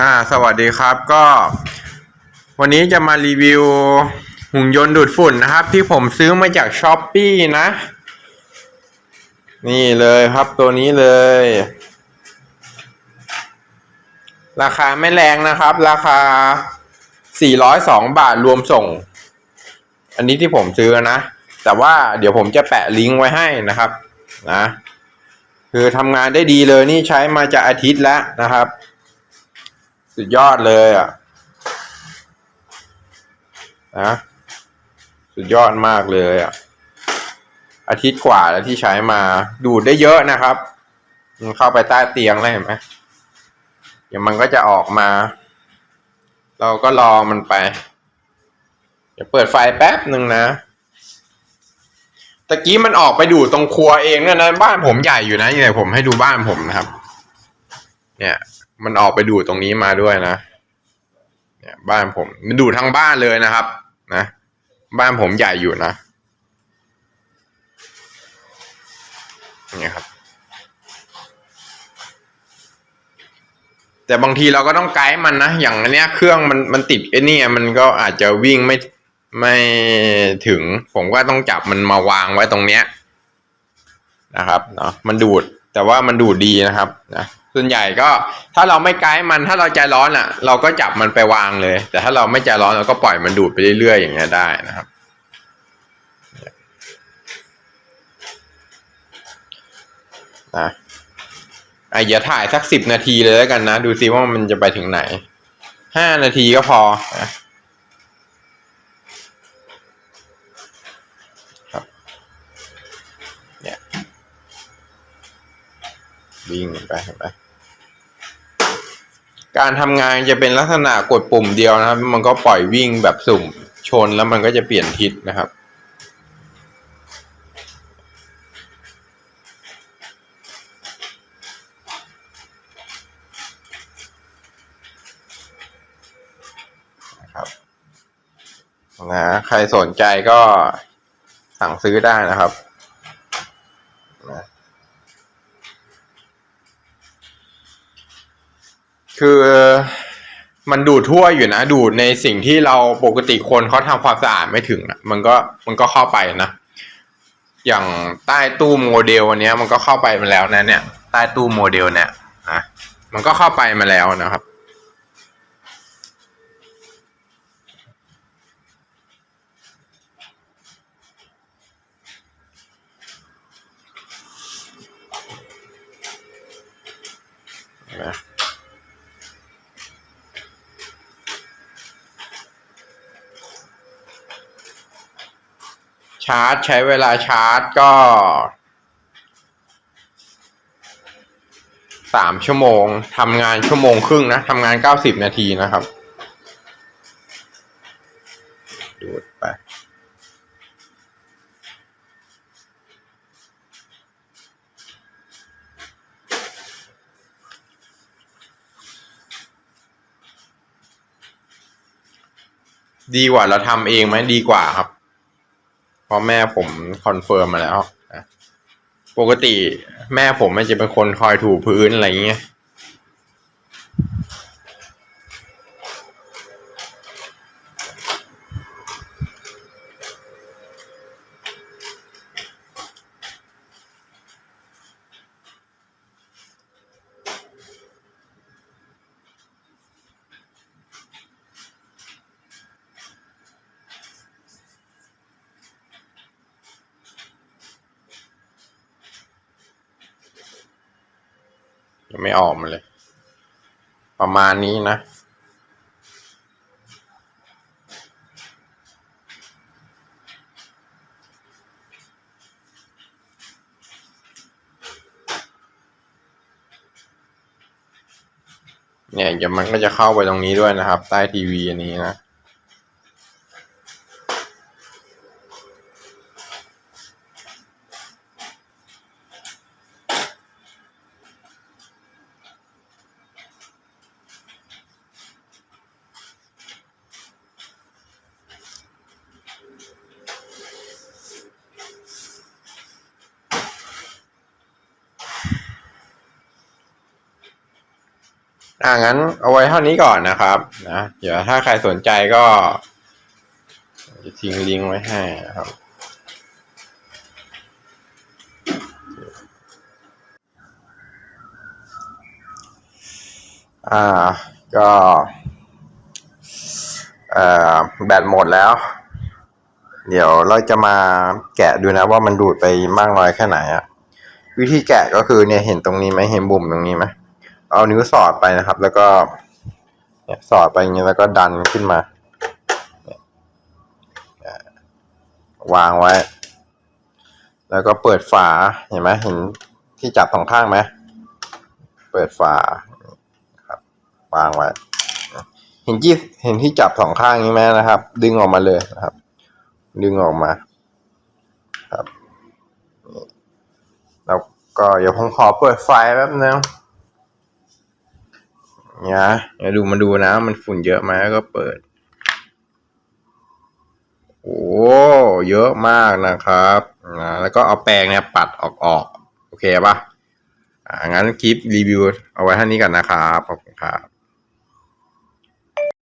อ่าสวัสดีครับก็ วันนี้จะมารีวิวหุ่นยนต์ดูดฝุ่นนะครับ ที่ผมซื้อมาจากช้อปปี้นะ นี่เลยครับตัวนี้เลย ราคาไม่แรงนะครับ ราคา 402 บาทรวมส่ง อันนี้ที่ผมซื้อนะ แต่ว่าเดี๋ยวผมจะแปะลิงก์ไว้ให้นะครับนะคือทำงานได้ดีเลยนี่ใช้มาจะอาทิตย์แล้วนะครับ สุดยอดเลยอะนะสุดยอดมากเลยอะ อาทิตย์กว่าแล้วที่ใช้มาดูดได้เยอะนะครับมันเข้าไปใต้เตียงแล้วเห็นไหมเดี๋ยวมันก็จะออกมา เราก็รอมันไป เดี๋ยวเปิดไฟแป๊บหนึ่งนะตะกี้มันออกไปดูดตรงครัวเองนี่ยนะบ้านผมใหญ่อยู่นะเนี่ยผมให้ดูบ้านผมนะครับ เนี่ย มันออกไปดูดตรงนี้มาด้วยนะ เนี่ยบ้านผมมันดูดทั้งบ้านเลยนะครับ นะ บ้านผมใหญ่อยู่นะ เนี่ยครับ แต่บางทีเราก็ต้องไกด์มันนะ อย่างอันเนี้ยเครื่องมันมันติดไอ้นี่มันก็อาจจะวิ่งไม่ไม่ถึง ผมก็ต้องจับมันมาวางไว้ตรงเนี้ยนะครับเนาะมันดูดแต่ว่ามันดูดดีนะครับนะ ส่วนใหญ่ก็ถ้าเราไม่ไกด์มันถ้าเราใจร้อนอะ เราก็จับมันไปวางเลย แต่ถ้าเราไม่ใจร้อนเราก็ปล่อยมันดูดไปเรื่อยๆอย่างเงี้ยได้นะครับนะอะอย่าถ่ายสักสิบนาทีเลยแล้วกันนะ ดูซิว่ามันจะไปถึงไหนห้านาทีก็พอนะครับเนี่ยวิ่งไปเห็นไหม การทำงานจะเป็นลักษณะกดปุ่มเดียวนะครับ มันก็ปล่อยวิ่งแบบสุ่มชนแล้วมันก็จะเปลี่ยนทิศนะครับ นะครับนะใครสนใจก็สั่งซื้อได้นะครับ คือมันดูดทั่วอยู่นะ ดูดในสิ่งที่เราปกติคนเขาทำความสะอาดไม่ถึงนะมันก็มันก็เข้าไปนะ อย่างใต้ตู้โมเดลอันเนี้ยมันก็เข้าไปมาแล้วนะ เนี่ย ใต้ตู้โมเดลเนี่ยนะมันก็เข้าไปมาแล้วนะครับนะ ชาร์จใช้เวลาชาร์จก็สามชั่วโมงทำงานชั่วโมงครึ่งนะทำงานเก้าสิบนาทีนะครับ ดูดไป ดีกว่าเราทำเองไหมดีกว่าครับ พราะแม่ผมคอนเฟิร์มมาแล้วปกติแม่ผมมันจะเป็นคนคอยถูพื้นอะไรอย่างเงี้ย ไม่ออกมาเลย ประมาณนี้นะ เนี่ยเดี๋ยวมันก็จะเข้าไปตรงนี้ด้วยนะครับ ใต้ทีวีอันนี้นะ อ่างั้นเอาไว้เท่านี้ก่อนนะครับนะเดี๋ยวถ้าใครสนใจก็จะทิ้งลิงก์ไว้ให้นะครับอ่าก็เอ่อแบตหมดแล้ว เดี๋ยวเราจะมาแกะดูนะว่ามันดูดไปมากน้อยแค่ไหนอะวิธีแกะก็คือเนี่ยเห็นตรงนี้ไหมเห็นบุ่มตรงนี้ไหม เอานิ้วสอดไปนะครับ แล้วก็สอดไปอย่างนี้แล้วก็ดันขึ้นมาวางไว้ แล้วก็เปิดฝาเห็นไหมเห็นที่จับสองข้างไหมเปิดฝาครับ วางไว้ เห็นที่เห็นที่จับสองข้างนี้ไหมนะครับ ดึงออกมาเลยนะครับ ดึงออกมา ครับแล้วก็เดี๋ยวผมขอเปิดไฟแป๊บนึง นี่ยดูมาดูนะ มันฝุ่นเยอะไหมก็เปิด โอ้เยอะมากนะครับนะแล้วก็เอาแปรงเนี่ยปัดออกออกโอเคปะอ่างั้นคลิปรีวิวเอาไว้เท่านี้กันนะครับขอบคุณครับ